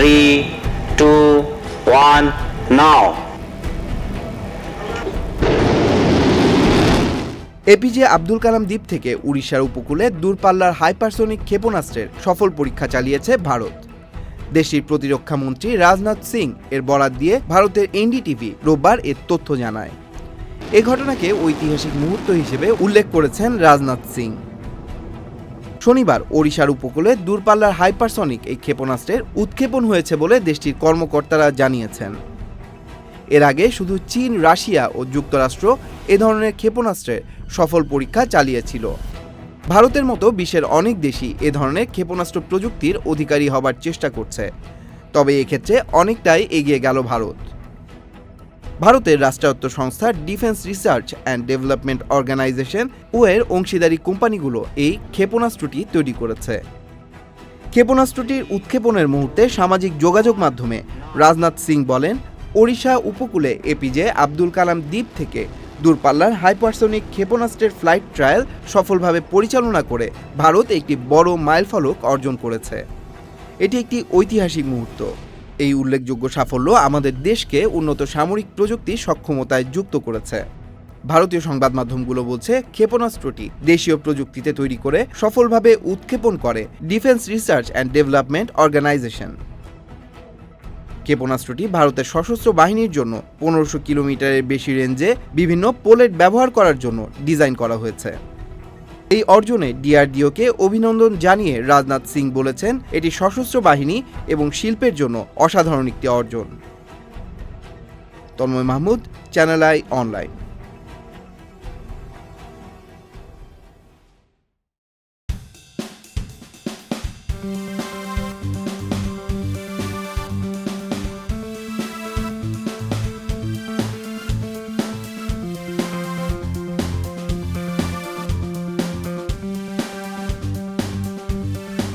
three, two, one, now. APJ Abdul Kalam দ্বীপ থেকে উড়িষ্যার উপকূলে দূরপাল্লার হাইপারসোনিক ক্ষেপণাস্ত্রের সফল পরীক্ষা চালিয়েছে ভারত। দেশটির প্রতিরক্ষা মন্ত্রী রাজনাথ সিং এর বরাত দিয়ে ভারতের এনডিটিভি রোববার এর তথ্য জানায়। এ ঘটনাকে ঐতিহাসিক মুহূর্ত হিসেবে উল্লেখ করেছেন রাজনাথ সিং। শনিবার ওড়িশার উপকূলে দূরপাল্লার হাইপারসনিক এই ক্ষেপণাস্ত্রের উৎক্ষেপণ হয়েছে বলে দেশটির কর্মকর্তারা জানিয়েছেন। এর আগে শুধু চীন, রাশিয়া ও যুক্তরাষ্ট্র এ ধরনের ক্ষেপণাস্ত্রের সফল পরীক্ষা চালিয়েছিল। ভারতের মতো বিশ্বের অনেক দেশই এ ধরনের ক্ষেপণাস্ত্র প্রযুক্তির অধিকারী হবার চেষ্টা করছে। তবে এক্ষেত্রে অনেকটাই এগিয়ে গেল ভারত। ভারতের রাষ্ট্রায়ত্ত সংস্থা defence research and development organisation ও এর অংশীদারি কোম্পানিগুলো এই ক্ষেপণাস্ত্রটি তৈরি করেছে। ক্ষেপণাস্ত্রটির উৎক্ষেপণের মুহূর্তে সামাজিক যোগাযোগ মাধ্যমে রাজনাথ সিং বলেন, ওড়িশা উপকূলে এপিজে আব্দুল কালাম দ্বীপ থেকে দূরপাল্লার হাইপারসোনিক ক্ষেপণাস্ত্রের ফ্লাইট ট্রায়াল সফলভাবে পরিচালনা করে ভারত একটি বড় মাইলফলক অর্জন করেছে। এটি একটি ঐতিহাসিক মুহূর্ত। এই উল্লেখযোগ্য সাফল্য আমাদের দেশকে উন্নত সামরিক প্রযুক্তি সক্ষমতায় যুক্ত করেছে। ভারতীয় সংবাদ মাধ্যমগুলো বলছে, ক্ষেপণাস্ত্রটি দেশীয় প্রযুক্তিতে তৈরি করে সফলভাবে উৎক্ষেপণ করে defence research and development organisation. ক্ষেপণাস্ত্রটি ভারতের সশস্ত্র বাহিনীর জন্য পনেরোশো কিলোমিটারের বেশি রেঞ্জে বিভিন্ন পোলেট ব্যবহার করার জন্য ডিজাইন করা হয়েছে। এই অর্জনে ডিআরডিওকে অভিনন্দন জানিয়ে রাজনাথ সিং বলেছেন, এটি সশস্ত্র বাহিনী এবং শিল্পের জন্য অসাধারণ একটি অর্জন। Tanmoy Mahmud Channel i online